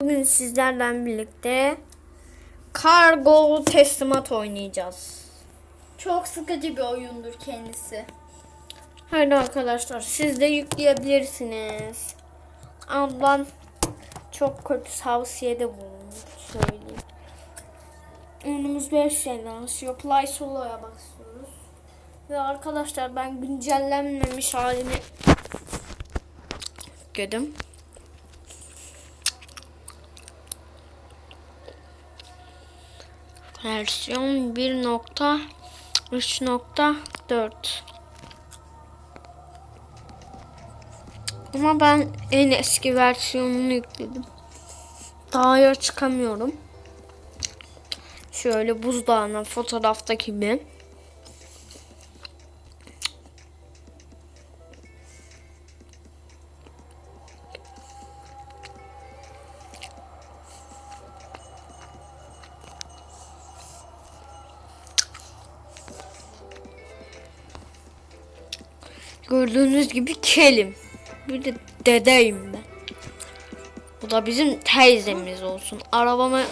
Bugün sizlerle birlikte kargo teslimat oynayacağız. Çok sıkıcı bir oyundur kendisi. Haydi arkadaşlar siz de yükleyebilirsiniz. Ben çok kötü tavsiyede bulundum söyleyeyim. Önümüz 5 şeyler. Yok Play Solo'ya basıyoruz. Ve arkadaşlar ben güncellenmemiş halini yükledim. Versiyon 1.3.4 Ama ben en eski versiyonunu yükledim. Daha çıkamıyorum. Şöyle buzdağına fotoğraftaki gibi. Gördüğünüz gibi kelim. Bir de dedeyim ben. Bu da bizim teyzemiz olsun. Arabamı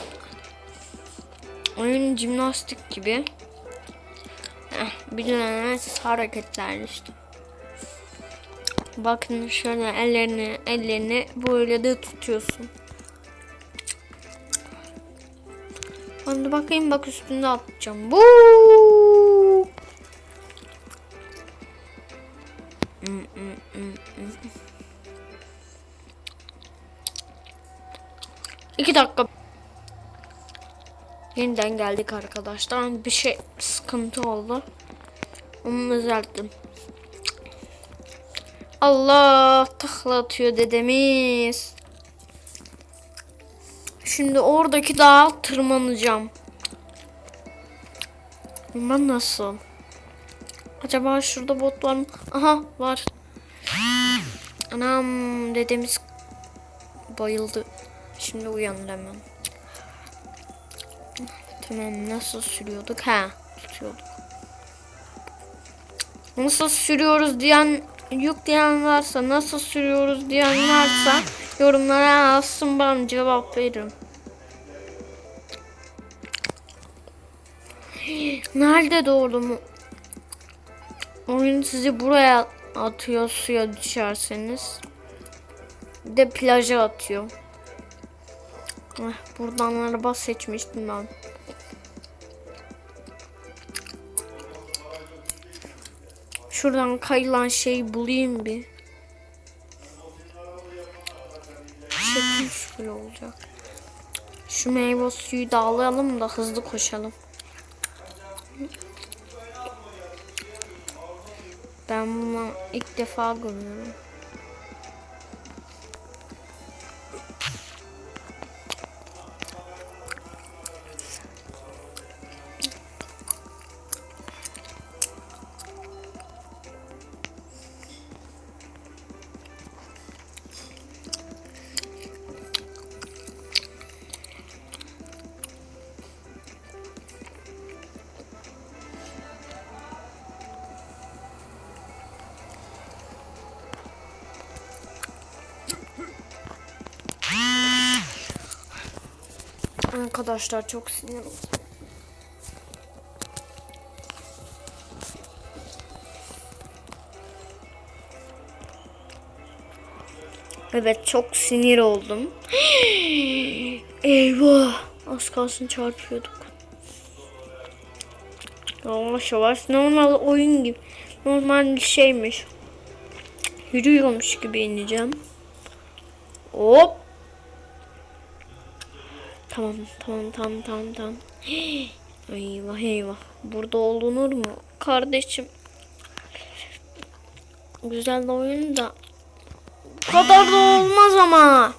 oyun jimnastik gibi. Heh, bilinen hareketler işte. Bakın şöyle ellerini ellerini böyle de tutuyorsun. Hadi bakayım bak üstünde atacağım. Bu. İki dakika. Yeniden geldik arkadaşlar. Bir şey sıkıntı oldu. Onu düzelttim. Allah takla atıyor dedemiz. Şimdi oradaki dağa tırmanacağım. Ben nasıl? Acaba şurada bot var mı? Aha var. Anam dedemiz bayıldı. Şimdi uyandı hemen. Tamam nasıl sürüyorduk? Ha tutuyorduk. Nasıl sürüyoruz diyen yok diyen varsa nasıl sürüyoruz diyen varsa yorumlara yazsın ben cevap veririm. Nerede doğru mu? Oyun sizi buraya atıyor suya düşerseniz. De plaja atıyor. Eh, buradan araba seçmiştim ben. Şuradan kayılan şeyi bulayım bir. Şekil şöyle olacak. Şu meyve suyu da alalım da hızlı koşalım. Ben bunu ilk defa görüyorum. Arkadaşlar çok sinir oldum. Evet çok sinir oldum. Eyvah. Az kalsın çarpıyorduk. Yavaş yavaş normal oyun gibi. Normal bir şeymiş. Yürüyormuş gibi ineceğim. Hop. Tamam tamam tamam tamam tamam. Eyvah eyvah. Burada olunur mu? Kardeşim. Güzel de oyun da. Bu kadar da olmaz ama.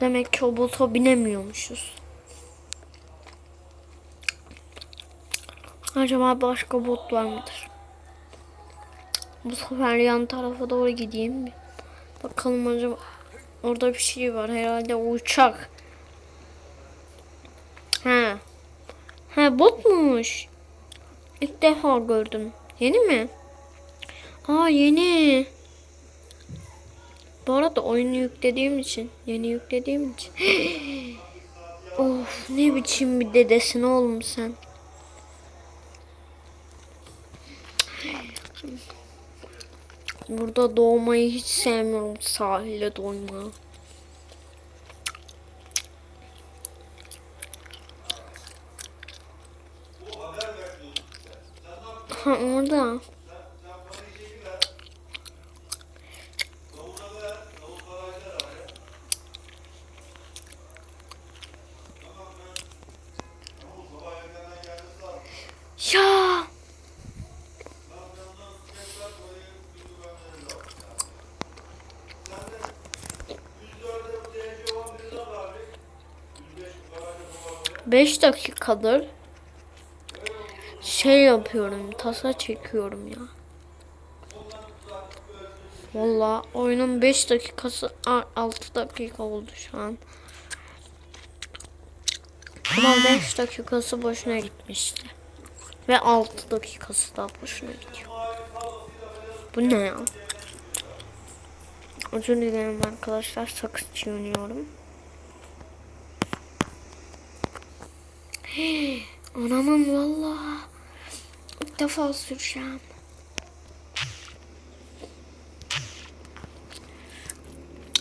Demek ki o bota binemiyormuşuz. Acaba başka bot var mıdır? Bu sefer yan tarafa doğru gideyim bir. Bakalım acaba orada bir şey var herhalde uçak. Ha. Ha botmuş. İlk defa gördüm. Yeni mi? Aa yeni. Bu arada oyunu yüklediğim için, yeni yüklediğim için. of ne biçim bir dedesin oğlum sen. Burada doğmayı hiç sevmiyorum sahilde doymayı. Ha orada. 5 dakikadır şey yapıyorum, tasa çekiyorum ya. Valla oyunun 5 dakikası 6 dakika oldu şu an. Ama 5 dakikası boşuna gitmişti. Ve 6 dakikası da boşuna gidiyor. Bu ne ya? Özür dilerim arkadaşlar sakız çiğniyorum. Anamın valla ilk defa süreceğim.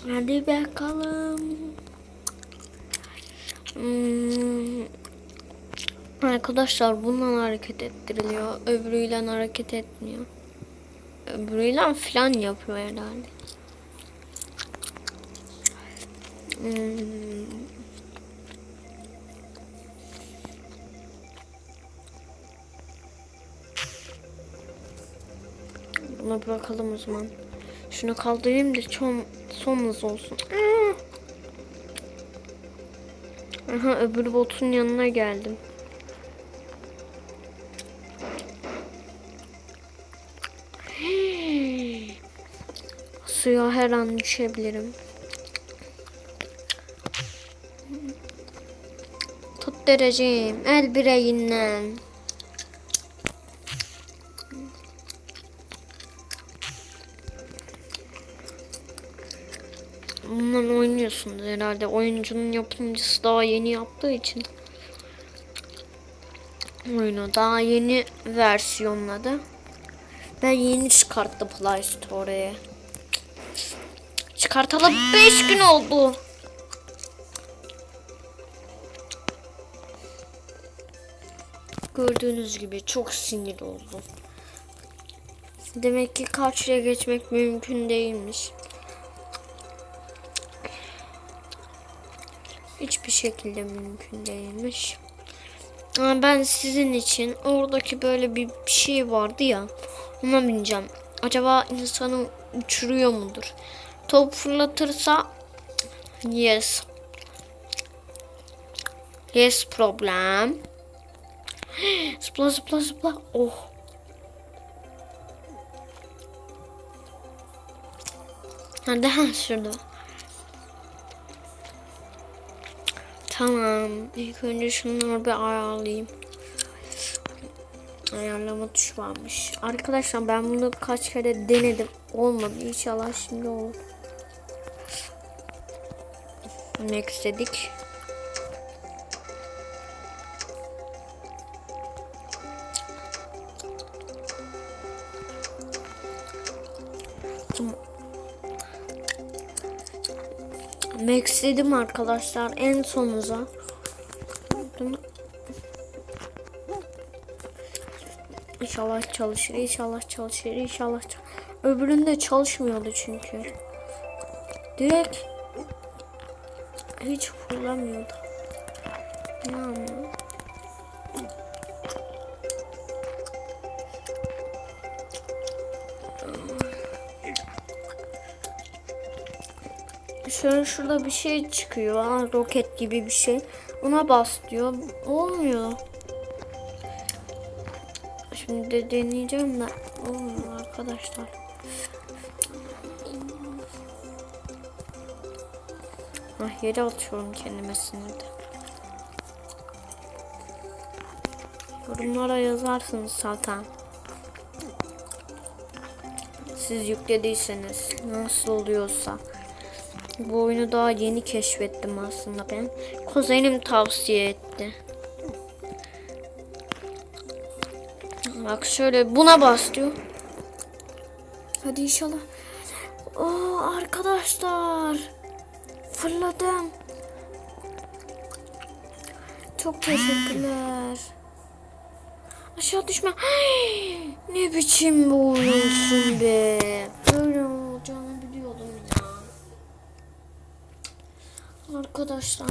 Hadi bakalım. Hmm. Arkadaşlar bununla hareket ettiriliyor. Öbürüyle hareket etmiyor. Öbürüyle falan yapıyor herhalde. Hmm. Buna bırakalım o zaman. Şunu kaldırayım da son, son hız olsun. Aha öbür botun yanına geldim. Suya her an düşebilirim. Tut dereceyim. El bireyinden. Bundan oynuyorsunuz herhalde. Oyuncunun yapımcısı daha yeni yaptığı için. Oyunu daha yeni versiyonladı. Ben yeni çıkarttı Play Store'ye. Çıkartalı 5 gün oldu. Gördüğünüz gibi çok sinir oldum. Demek ki karşıya geçmek mümkün değilmiş. Şekilde mümkün değilmiş. Ama ben sizin için oradaki böyle bir şey vardı ya. Ona bineceğim. Acaba insanı uçuruyor mudur? Top fırlatırsa yes. Yes problem. Zıpla zıpla zıpla. Oh. Hadi ha şurada. Tamam. İlk önce şunları bir ayarlayayım. Ayarlama tuşu varmış. Arkadaşlar ben bunu kaç kere denedim. Olmadı. İnşallah şimdi olur. Next dedik. Max dedim arkadaşlar en sonuza. İnşallah çalışır, inşallah çalışır, inşallah çalışır. Öbüründe çalışmıyordu çünkü. Direkt hiç fırlamıyordu. Yani. Şöyle şurada bir şey çıkıyor. ha, Roket gibi bir şey. Ona bas diyor. Olmuyor. Şimdi de deneyeceğim de olmuyor arkadaşlar. Ah yere atıyorum kendime sinirde. Yorumlara yazarsınız zaten. Siz yüklediyseniz nasıl oluyorsa. Bu oyunu daha yeni keşfettim aslında ben. Kuzenim tavsiye etti. Bak şöyle buna bas diyor. Hadi inşallah. Oo arkadaşlar. Fırladım. Çok teşekkürler. Aşağı düşme. Ne biçim bir oyunsun be. Böyle Arkadaşlar.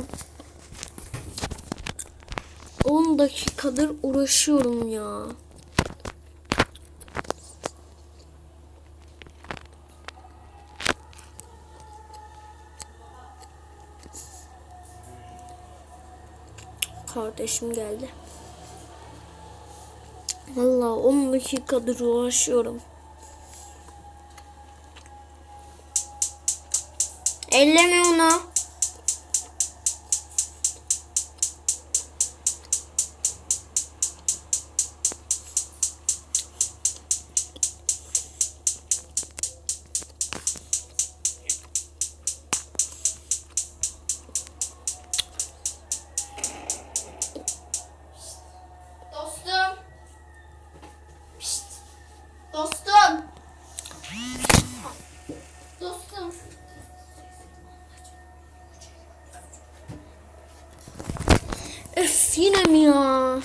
10 dakikadır uğraşıyorum ya. Kardeşim geldi. Vallahi 10 dakikadır uğraşıyorum. Elleme onu. Yine mi ya?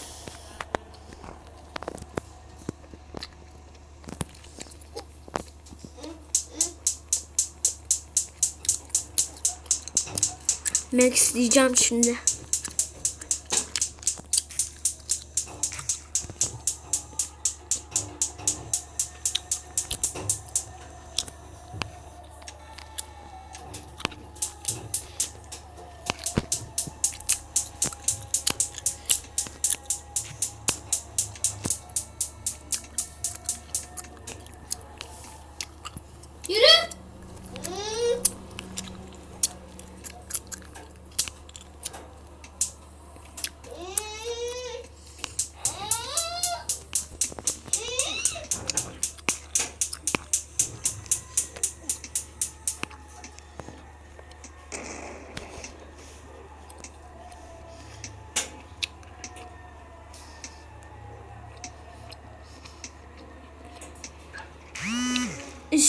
Max diyeceğim şimdi.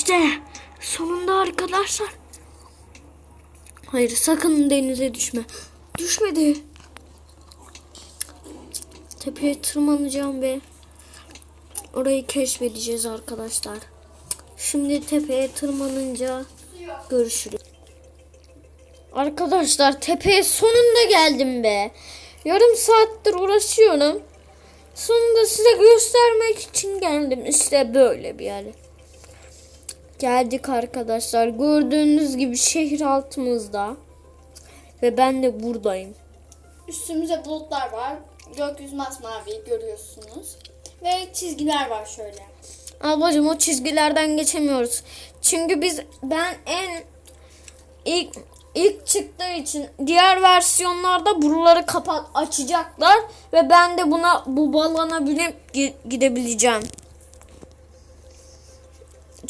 İşte sonunda arkadaşlar. Hayır sakın denize düşme. Düşmedi. Tepeye tırmanacağım ve orayı keşfedeceğiz arkadaşlar. Şimdi tepeye tırmanınca görüşürüz. Arkadaşlar tepeye sonunda geldim be. Yarım saattir uğraşıyorum. Sonunda size göstermek için geldim. İşte böyle bir yer. Geldik arkadaşlar. Gördüğünüz gibi şehir altımızda. Ve ben de buradayım. Üstümüzde bulutlar var. Gökyüzü masmavi görüyorsunuz. Ve çizgiler var şöyle. Ablacığım o çizgilerden geçemiyoruz. Çünkü biz ben en ilk ilk çıktığı için diğer versiyonlarda buraları kapat açacaklar ve ben de buna bu balona binip gi- gidebileceğim.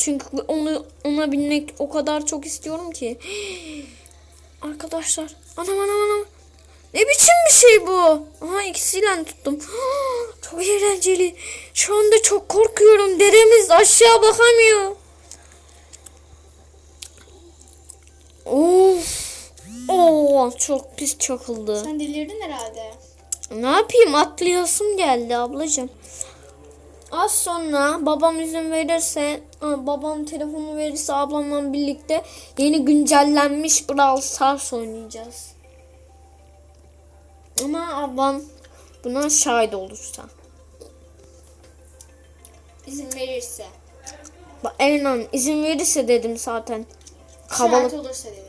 Çünkü onu ona binmek o kadar çok istiyorum ki. Arkadaşlar anam anam anam. Ne biçim bir şey bu? Aha ikisiyle tuttum. Çok eğlenceli. Şu anda çok korkuyorum. Dedemiz aşağı bakamıyor. Of. Oo, çok pis çakıldı. Sen delirdin herhalde. Ne yapayım atlayasım geldi ablacığım. Az sonra babam izin verirse, babam telefonu verirse ablamla birlikte yeni güncellenmiş Brawl Stars oynayacağız. Ama ablam buna şahit olursa. İzin verirse. Bak Ernan izin verirse dedim zaten. Şahit Kabalık. olursa dedim.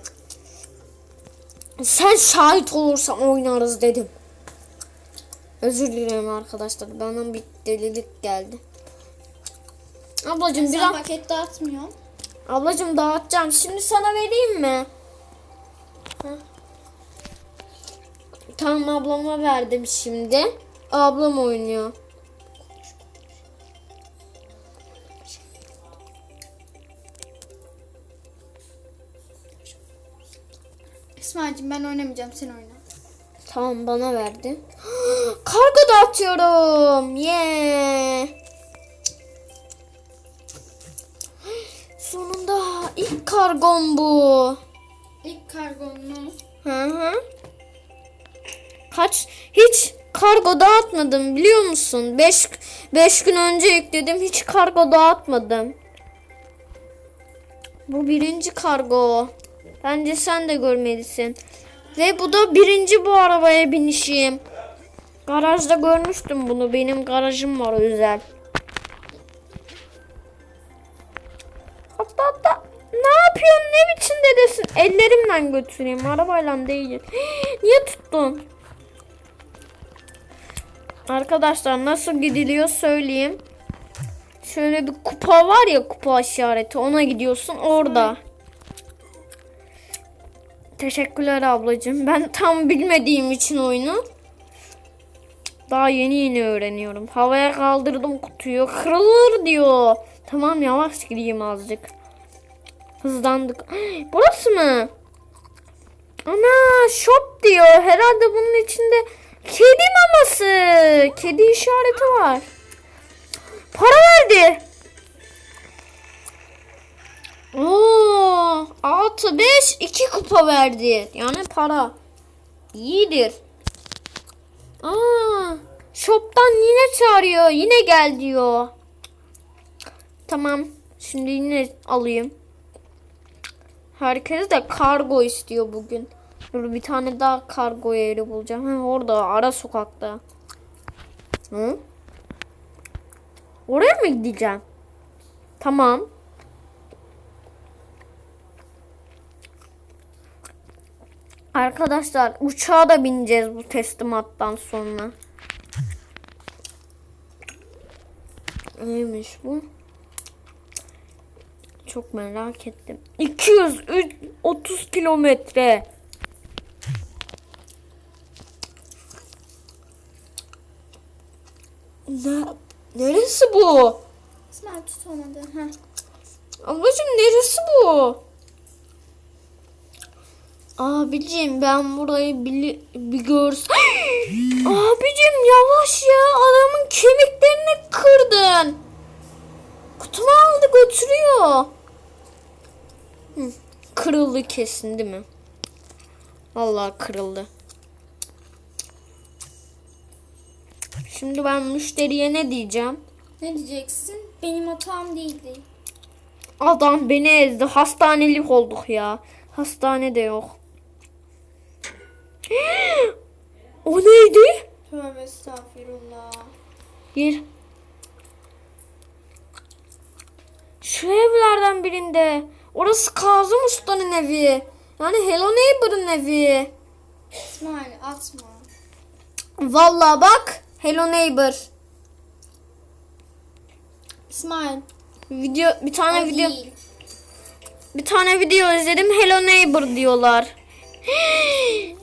Sen şahit olursan oynarız dedim. Özür dilerim arkadaşlar. Bana bir delilik geldi. Ablacım biraz... Sen paket dağıtmıyorsun. Ablacım dağıtacağım. Şimdi sana vereyim mi? Heh. Tamam ablama verdim şimdi. Ablam oynuyor. İsmail'cim ben oynamayacağım sen oyna. Tamam bana verdi. Kargo da atıyorum. Yeah. Kargom bu. İlk kargonu Hı hı. Kaç hiç kargo dağıtmadım biliyor musun? 5 5 gün önce yükledim hiç kargo dağıtmadım. Bu birinci kargo. Bence sen de görmelisin. Ve bu da birinci bu arabaya binişim. Garajda görmüştüm bunu. Benim garajım var özel. Hatta hatta ne yapıyorsun ne biçim dedesin? Ellerimle götüreyim arabayla değil. Niye tuttun? Arkadaşlar nasıl gidiliyor söyleyeyim. Şöyle bir kupa var ya kupa işareti ona gidiyorsun orada. Teşekkürler ablacığım. Ben tam bilmediğim için oyunu daha yeni yeni öğreniyorum. Havaya kaldırdım kutuyu. Kırılır diyor. Tamam yavaş gideyim azıcık. Hızlandık. Burası mı? Ana shop diyor. Herhalde bunun içinde kedi maması. Kedi işareti var. Para verdi. Oo, 6 5 2 kupa verdi. Yani para. İyidir. Aa, shop'tan yine çağırıyor. Yine gel diyor. Tamam. Şimdi yine alayım. Herkes de kargo istiyor bugün. Dur bir tane daha kargo yeri bulacağım. Ha, orada ara sokakta. Hı? Oraya mı gideceğim? Tamam. Arkadaşlar uçağa da bineceğiz bu teslimattan sonra. Neymiş bu? Çok merak ettim. 230 kilometre. Ne? Neresi bu? İsmail tutamadı. Heh. Ablacığım neresi bu? Abicim ben burayı bir, bir görsem. Abicim yavaş ya adamın kemiklerini kırdın. Kutuma aldı götürüyor. Hı, kırıldı kesin değil mi? Vallahi kırıldı. Şimdi ben müşteriye ne diyeceğim? Ne diyeceksin? Benim hatam değildi. Adam beni ezdi. Hastanelik olduk ya. Hastane de yok. o neydi? Tövbe estağfirullah. Bir. Şu evlerden birinde. Orası Kazım Usta'nın evi. Yani Hello Neighbor'ın evi. İsmail atma. Vallahi bak. Hello Neighbor. İsmail. Video bir tane o video değil. bir tane video izledim. Hello Neighbor diyorlar.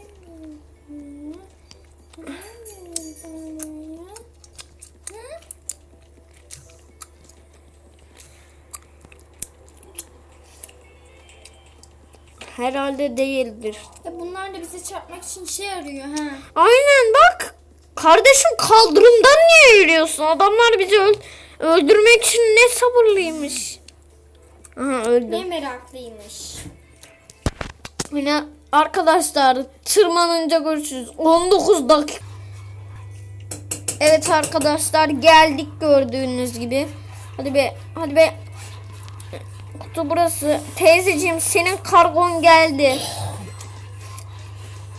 Herhalde değildir. Ya bunlar da bizi çarpmak için şey arıyor ha. Aynen bak. Kardeşim kaldırımdan niye yürüyorsun? Adamlar bizi öl- öldürmek için ne sabırlıymış. Aha öldü. Ne meraklıymış. Yine arkadaşlar tırmanınca görüşürüz. 19 dakika. Evet arkadaşlar geldik gördüğünüz gibi. Hadi be hadi be. Kutu burası. Teyzeciğim senin kargon geldi.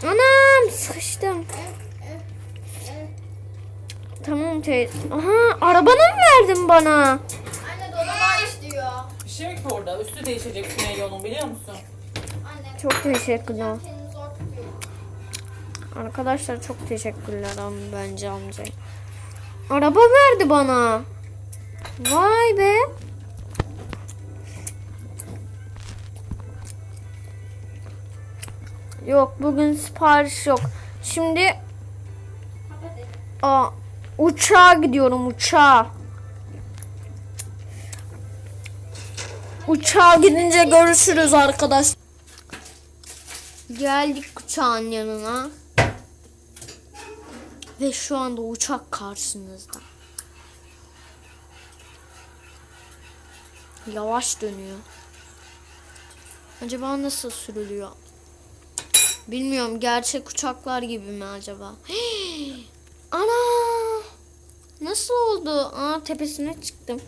Anam sıkıştım. Tamam teyze. Aha arabanı mı verdin bana? Anne dolaba istiyor. Bir şey yok ki orada. Üstü değişecek Sümeyye'nin biliyor musun? Anne Çok teşekkürler. Arkadaşlar çok teşekkürler am bence amca. Araba verdi bana. Vay be. Yok bugün sipariş yok. Şimdi aa, uçağa gidiyorum uçağa. Uçağa gidince görüşürüz arkadaş. Geldik uçağın yanına. Ve şu anda uçak karşınızda. Yavaş dönüyor. Acaba nasıl sürülüyor? Bilmiyorum gerçek uçaklar gibi mi acaba? Ana! Nasıl oldu? Aa tepesine çıktım.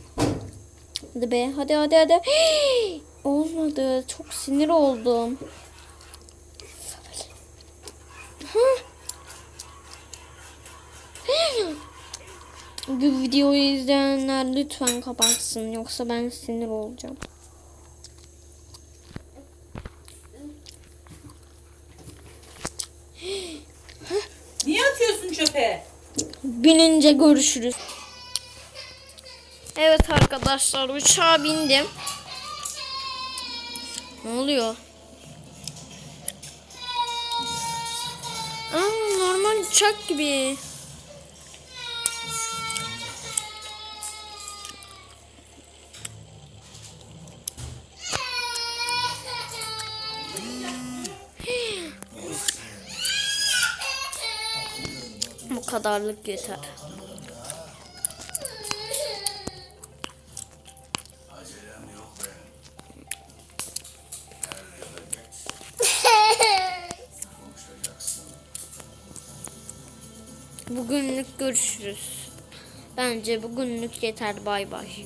Hadi be hadi hadi hadi. Olmadı. Çok sinir oldum. Bu videoyu izleyenler lütfen kapatsın. Yoksa ben sinir olacağım. Niye atıyorsun çöpe? Binince görüşürüz. Evet arkadaşlar uçağa bindim. Ne oluyor? Aa, normal uçak gibi. Kadarlık yeter. Bugünlük görüşürüz. Bence bugünlük yeter bay bay.